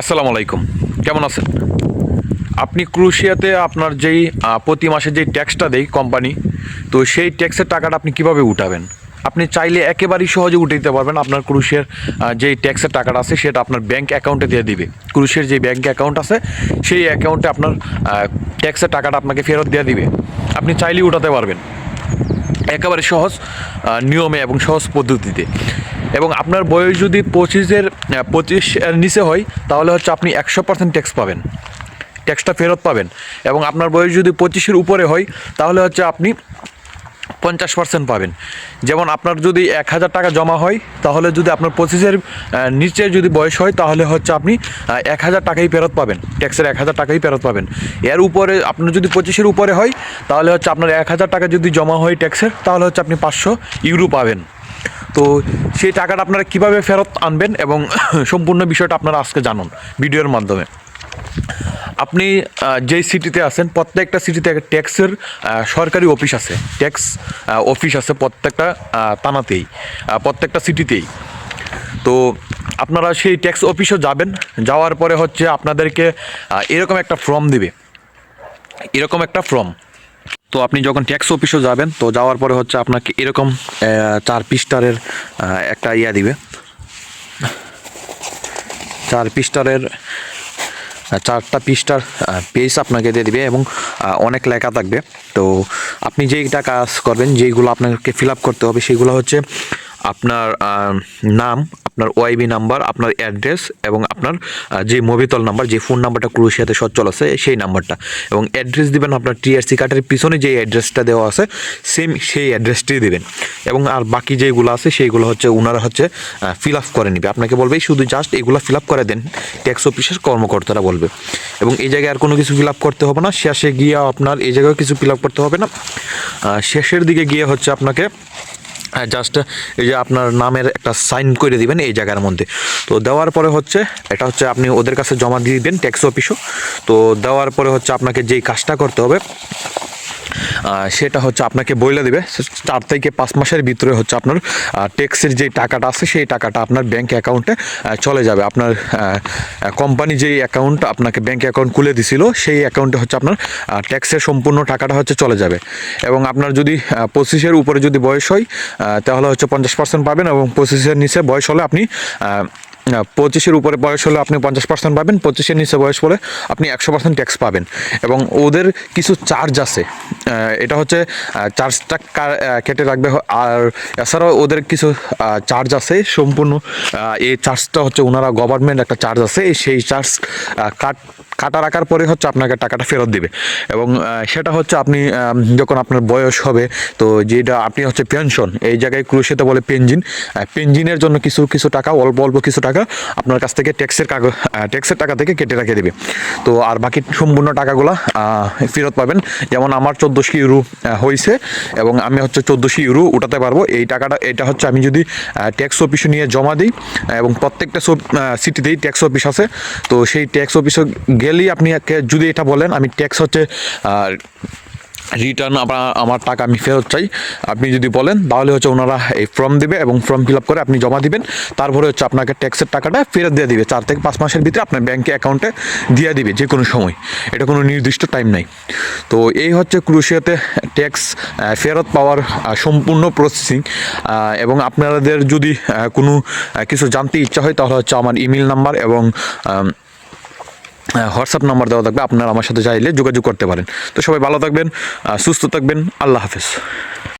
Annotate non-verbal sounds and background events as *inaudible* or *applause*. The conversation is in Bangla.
আসসালামু আলাইকুম। কেমন আছেন? আপনি ক্রুশিয়াতে আপনার যেই প্রতি মাসে যেই ট্যাক্সটা দেয় কোম্পানি, তো সেই ট্যাক্সের টাকাটা আপনি কীভাবে উঠাবেন? আপনি চাইলে একেবারেই সহজে উঠে দিতে পারবেন আপনার ক্রুশিয়ার যেই ট্যাক্সের টাকাটা আছে সেটা আপনার ব্যাঙ্ক অ্যাকাউন্টে দিয়ে দিবে। ক্রুশিয়ার যে ব্যাঙ্ক অ্যাকাউন্ট আছে, সেই অ্যাকাউন্টে আপনার ট্যাক্সের টাকাটা আপনাকে ফেরত দিয়ে দিবে। আপনি চাইলেই উঠাতে পারবেন। একেবারে সহজ নিয়মে এবং সহজ পদ্ধতিতে। এবং আপনার বয়স যদি পঁচিশের পঁচিশ নিচে হয়, তাহলে হচ্ছে আপনি একশো পার্সেন্ট ট্যাক্স পাবেন। ট্যাক্সটা ফেরত পাবেন। এবং আপনার বয়স যদি পঁচিশের উপরে হয়, তাহলে হচ্ছে আপনি পঞ্চাশ পার্সেন্ট পাবেন। যেমন আপনার যদি এক হাজার টাকা জমা হয়, তাহলে যদি আপনার পঁচিশের নিচে যদি বয়স হয়, তাহলে হচ্ছে আপনি এক হাজার টাকাই ফেরত পাবেন। ট্যাক্সের এক হাজার টাকাই ফেরত পাবেন। এর উপরে আপনার যদি পঁচিশের উপরে হয়, তাহলে হচ্ছে আপনার এক হাজার টাকা যদি জমা হয় ট্যাক্সের, তাহলে হচ্ছে আপনি পাঁচশো ইউরো পাবেন। তো সেই টাকাটা আপনারা কীভাবে ফেরত আনবেন এবং *coughs* সম্পূর্ণ বিষয়টা আপনারা আজকে জানুন ভিডিওর মাধ্যমে। আপনি যেই সিটিতে আছেন প্রত্যেকটা সিটিতে একটা ট্যাক্সের সরকারি অফিস আছে। ট্যাক্স অফিস আছে প্রত্যেকটা আহ, থানাতেই প্রত্যেকটা সিটিতেই। তো আপনারা সেই ট্যাক্স অফিসও যাবেন যাওয়ার পরে হচ্ছে আপনাদেরকে এরকম একটা ফর্ম দিবে। এরকম একটা ফর্ম। তো আপনি যখন ট্যাক্স অফিসে যাবেন তো যাওয়ার পরে হচ্ছে আপনাকে এরকম চার পিস্টারের একটা ইয়া দিবে। চার পিস্টারের চারটা পিসটার পেজ আপনাকে দিয়ে দিবে এবং অনেক লেখা থাকবে। তো আপনি যেইটা কাজ করবেন, যেইগুলো আপনাকে ফিল আপ করতে হবে, সেগুলো হচ্ছে আপনার নাম, আপনার ওয়াইবি নাম্বার, আপনার অ্যাড্রেস এবং আপনার যে মোবিতল নাম্বার, যে ফোন নাম্বারটা ক্রুশিয়াতে সচ্ছল আছে, সেই নাম্বারটা। এবং অ্যাড্রেস দিবেন আপনার টিআরসি কার্ডের পিছনে যে অ্যাড্রেসটা দেওয়া আছে, সেম সেই অ্যাড্রেসটি দেবেন। এবং আর বাকি যেগুলো আছে, সেইগুলো হচ্ছে ওনারা হচ্ছে ফিল আপ করে নেবে। আপনাকে বলবে শুধু জাস্ট এগুলো ফিল আপ করে দেন। ট্যাক্স অফিসের কর্মকর্তারা বলবে। এবং এই জায়গায় আর কোনো কিছু ফিল আপ করতে হবে না। শেষে গিয়ে আপনার এই জায়গায় কিছু ফিল আপ করতে হবে না। শেষের দিকে গিয়ে হচ্ছে আপনাকে জাস্ট এই যে আপনার নামের একটা সাইন করে দিবেন এই জায়গার মধ্যে। তো দেওয়ার পরে হচ্ছে, এটা হচ্ছে আপনি ওদের কাছে জমা দিয়ে দিবেন ট্যাক্স অফিসও তো দেওয়ার পরে হচ্ছে আপনাকে যেই কাজটা করতে হবে সেটা হচ্ছে আপনাকে বইলে দেবে। চার থেকে পাঁচ মাসের ভিতরে হচ্ছে আপনার ট্যাক্সের যে টাকাটা আছে, সেই টাকাটা আপনার ব্যাংক অ্যাকাউন্টে চলে যাবে। আপনার কোম্পানি যেই অ্যাকাউন্ট আপনাকে ব্যাংক অ্যাকাউন্ট খুলে দিছিল, সেই অ্যাকাউন্টে হচ্ছে আপনার ট্যাক্সের সম্পূর্ণ টাকাটা হচ্ছে চলে যাবে। এবং আপনার যদি পঁচিশের উপরে যদি বয়স হয় তাহলে হচ্ছে পঞ্চাশ পার্সেন্ট পাবেন এবং পঁচিশের নিচে বয়স হলে আপনি পঁচিশের উপরে বয়স হলে আপনি পঞ্চাশ পার্সেন্ট পাবেন, পঁচিশের নিচে বয়স হলে আপনি একশো পার্সেন্ট ট্যাক্স পাবেন। এবং ওদের কিছু চার্জ আছে। এটা হচ্ছে চার্জটা কেটে রাখবে আর এছাড়াও ওদের কিছু চার্জ আছে সম্পূর্ণ এই চার্জটা হচ্ছে ওনারা গভর্নমেন্ট একটা চার্জ আছে সেই চার্জ কাট কাটা রাখার পরে হচ্ছে আপনাকে টাকাটা ফেরত দিবে। এবং সেটা হচ্ছে আপনি যখন আপনার বয়স হবে, তো যেটা আপনি হচ্ছে পেনশন এই জায়গায় ক্রুশিতে বলে পেনজিন পেনজিনের জন্য কিছু কিছু টাকা, অল্প অল্প কিছু টাকা আপনার কাছ থেকে ট্যাক্সের কাগজ ট্যাক্সের টাকা থেকে কেটে রেখে দেবে। তো আর বাকি সম্পূর্ণ টাকাগুলো ফেরত পাবেন। যেমন আমার চোদ্দোশো ইউরো হয়েছে এবং আমি হচ্ছে চোদ্দোশো ইউরো উঠাতে পারব। এই টাকাটা, এটা হচ্ছে আমি যদি ট্যাক্স অফিসে নিয়ে জমা দিই, এবং প্রত্যেকটা সিটিতেই ট্যাক্স অফিস আছে, তো সেই ট্যাক্স অফিসে গেলেই আপনি যদি এটা বলেন, আমি ট্যাক্স হচ্ছে রিটার্ন আমার আমার টাকা আমি ফেরত চাই। আপনি যদি বলেন, তাহলে হচ্ছে ওনারা এই ফর্ম দিবে এবং ফর্ম ফিল আপ করে আপনি জমা দিবেন। তারপরে হচ্ছে আপনাকে ট্যাক্সের টাকাটা ফেরত দিয়ে দিবে। চার থেকে পাঁচ মাসের ভিতরে আপনার ব্যাঙ্কে অ্যাকাউন্টে দিয়ে দিবে যে কোনো সময়। এটা কোনো নির্দিষ্ট টাইম নাই। তো এই হচ্ছে ক্রুশিয়াতে ট্যাক্স ফেরত পাওয়ার সম্পূর্ণ প্রসেসিং এবং আপনাদের যদি কোনো কিছু জানতে ইচ্ছা হয়, তাহলে হচ্ছে আমার ইমেল নাম্বার এবং হোয়াটসঅ্যাপ নাম্বার দেওয়া থাকবে, আপনারা আমার সাথে চাইলে যোগাযোগ করতে পারেন। তো সবাই ভালো থাকবেন সুস্থ থাকবেন, আল্লাহ হাফেজ।